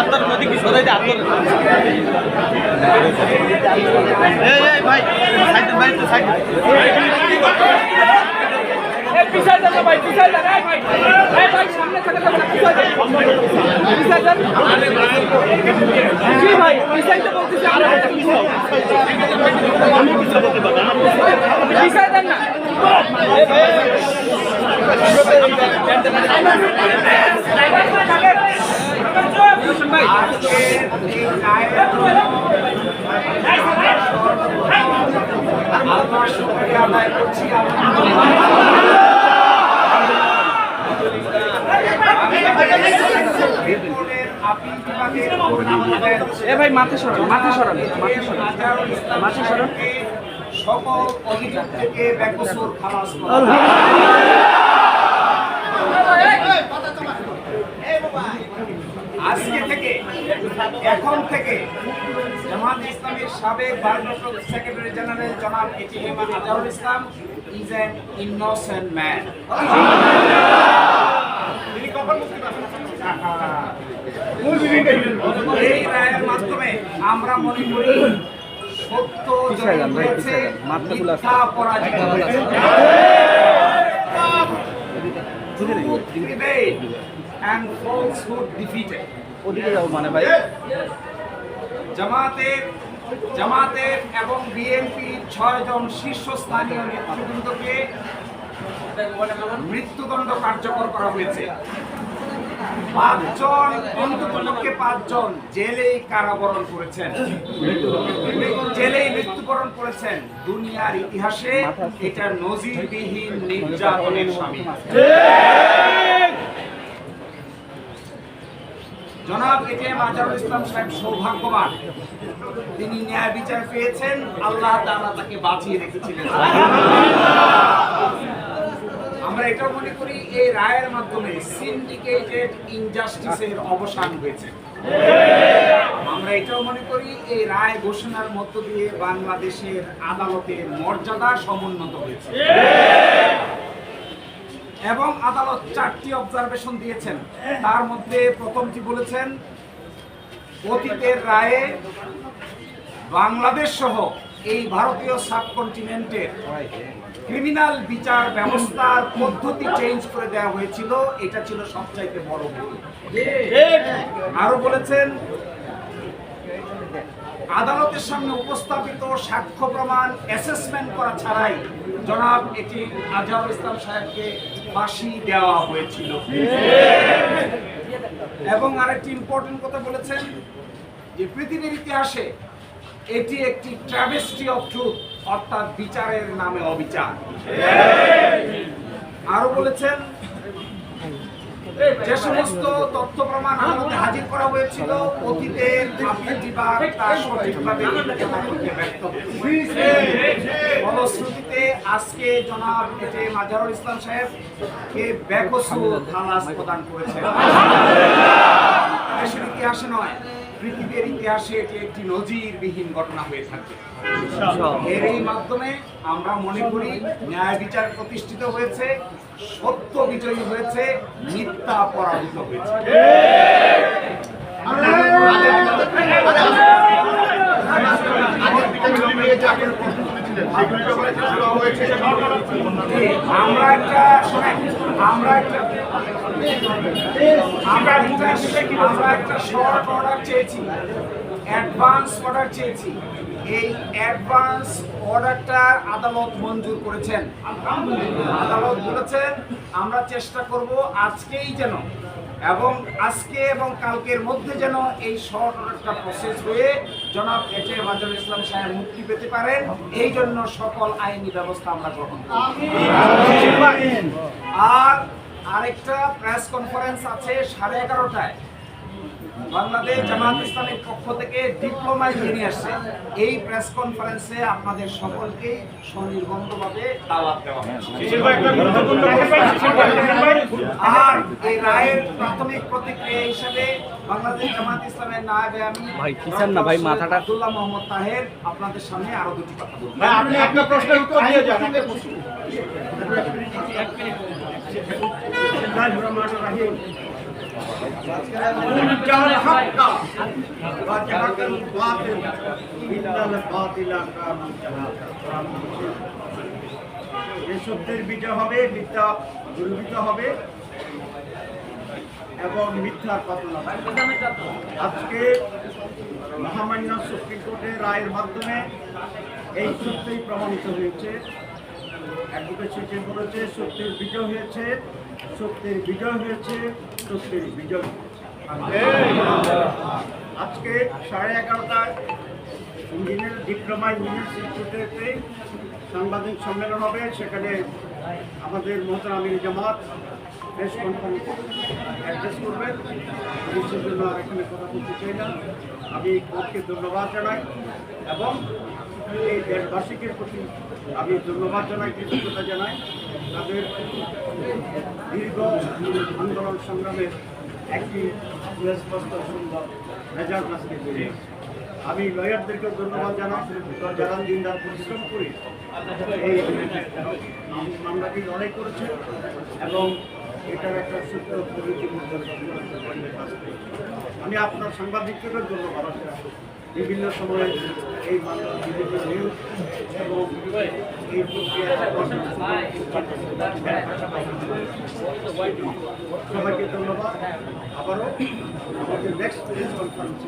আত্মার মধ্যে কি আত্মার এই এই ভাই সাইড ভাই তো সাইড পিছায় যান ভাই, পিছায় যান, ভাই। ভাই, সামনে থেকে যাবেন না, পিছায় যান। পিছায় যান। জি ভাই, পিছাইতে বলতেছি, আমরা পিছায়। পিছায় যান না। এ ভাই মাথা সরান মাথা সরান মাথা সরান মাথা সরান। সকল অভিযোগ থেকে খালাস আজকে থেকে এখন থেকে জামাত ইসলামের সাবেক ভারপ্রাপ্ত সেক্রেটারি জেনারেল জনাব A T M Azharul Islam is an innocent man তিনি কখন মুক্তি পাবেন? এই রায়ের মাধ্যমে আমরা মনে করি সত্য জয়ী হয়েছে, মিথ্যা পরাজিত হয়েছে। And falsehood defeated. ওদিকে যাব মানে ভাই। জামাতের জামাতের এবং বিএনপির ছয় জন শীর্ষস্থানীয় নেতৃবৃন্দকে মৃত্যুদণ্ড কার্যকর করা হয়েছে। পাঁচজন অন্ততপক্ষে পাঁচজন জেলেই কারাবরণ করেছেন। জেলেই মৃত্যুবরণ করেছেন। দুনিয়ার ইতিহাসে এটা নজিরবিহীন নির্যাতনের স্বামী। জনাব এটিএম আজহারুল ইসলাম সাহেব সৌভাগ্যবান। তিনি ন্যায় বিচার পেয়েছেন, আল্লাহ তাআলা তাকে বাঁচিয়ে রেখেছিলেন। আমরা এটাও মনে করি, এই রায়ের মাধ্যমে সিন্ডিকেটেড ইনজাস্টিসের অবসান হয়েছে। আমরা এটাও মনে করি, এই রায় ঘোষণার মধ্য দিয়ে বাংলাদেশের আদালতের মর্যাদা সমুন্নত হয়েছে। এবং আদালত চারটি অবজারভেশন দিয়েছেন। তার মধ্যে প্রথমটি বলেছেন, অতীতের রায়ে বাংলাদেশ সহ এই ভারতীয় সাবকন্টিনেন্টের ক্রিমিনাল বিচার ব্যবস্থার পদ্ধতি চেঞ্জ করে দেওয়া হয়েছিল। এটা ছিল সবচাইতে বড় ভুল। আরও বলেছেন, আদালতের সামনে উপস্থাপিত সাক্ষ্য প্রমাণ অ্যাসেসমেন্ট করা ছাড়াই জনাব এটি আজহারুল ইসলাম সাহেবকে ফাঁসি দেওয়া হয়েছিল। এবং আরেকটি ইম্পর্টেন্ট কথা বলেছেন যে পৃথিবীর ইতিহাসে এটি একটি ট্রাভেস্টি অফ ট্রুথ অর্থাৎ বিচারের নামে অবিচার। আরও বলেছেন যে সমস্ত তথ্য প্রমাণ আমাদের হাজির করা হয়েছিল, অতীতে। ফলশ্রুতিতে আজকে জনাব এটে মাজারুল ইসলাম সাহেব কে ব্যাকসু খালাস প্রদান করেছে ইতিহাসে নয় পৃথিবীর ইতিহাসে এটি একটি নজিরবিহীন ঘটনা হয়ে থাকে। এর এই মাধ্যমে আমরা মনে করি ন্যায় বিচার প্রতিষ্ঠিত হয়েছে সত্য বিজয়ী হয়েছে মিথ্যা পরাজিত হয়েছে। আমরা একটা আমরা একটা আমরা একটা আমরা একটা শর্ট অর্ডার চেয়েছি? অ্যাডভান্স অর্ডার চেয়েছি। এই অ্যাডভান্স অর্ডারটা আদালত মঞ্জুর করেছেন। আদালত বলেছেন আমরা চেষ্টা করব আজকেই যেন এবং আজকে এবং কালকের মধ্যে যেন এই শর্ট অর্ডারটা প্রসেস হয়ে জনাব এ মাজুল ইসলাম সাহেব মুক্তি পেতে পারেন। এই জন্য সকল আইনি ব্যবস্থা আমরা গ্রহণ করি আর আরেকটা প্রেস কনফারেন্স আছে সাড়ে এগারোটায়। বাংলাদেশ জামাত ইসলামের পক্ষ থেকে ডিপ্লোমায় নিয়ে আসছে। এই প্রেস কনফারেন্সে আপনাদের সকলকে স্বনির্বন্ধভাবে দাওয়াত দেওয়া আর এই রায়ের প্রাথমিক প্রতিক্রিয়া হিসেবে বাংলাদেশ জামাত ইসলামের নায়েবে আমি ভাই, কিসান না? ভাই, মাথাটা- আব্দুল্লাহ মোহাম্মদ তাহের আপনাদের সামনে আরও দুটি কথা বলব। আপনি একটা প্রশ্নের উত্তর দিয়ে যান। جعل الحق وجهك الباطل إن الباطل كان زهوقا যে সত্যের বিজয় হবে মিথ্যা দুর্বৃত হবে এবং মিথ্যার পতন হবে আজকে মহামান্য সুপ্রিম কোর্টের রায়ের মাধ্যমে এই সত্যই প্রমাণিত হয়েছে অ্যাডভোকেট যে বলেছে সত্যের বিজয় হয়েছে সত্যের বিজয় হয়েছে, সত্যের বিজয়। আজকে সাড়ে এগারোটায় ইঞ্জিনিয়ার ডিপ্লোমা ইঞ্জিনিয়ার ইনস্টিটিউটেতে সাংবাদিক সম্মেলন হবে, সেখানে আমাদের মোহতার আমির জামাত প্রেস কনফারেন্স অ্যাড্রেস করবেন আমি সেজন্য আর এখানে কথা বলতে চাই না। আমি কোর্টকে ধন্যবাদ জানাই এবং এই দেশবাসীকের প্রতি আমি ধন্যবাদ জানাই, কৃতজ্ঞতা জানাই। তাদের দীর্ঘ আন্দোলন সংগ্রামের একটি সুস্পষ্ট সুন্দর রেজাল্ট আজকে বেরিয়েছে আমি লয়ারদেরকে ধন্যবাদ জানাই যারা দিনদার পরিশ্রম করে এই মামলাটি লড়াই করেছে এবং এটার একটা সূত্র পরিচিত আমি আপনার সাংবাদিকদেরও ধন্যবাদ বিভিন্ন সময়ে এই বিভিন্ন নিউজ এবং সবাইকে ধন্যবাদ। আবারও আমাদের নেক্সট প্রেস কনফারেন্স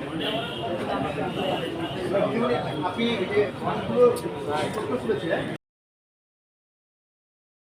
আপনি যে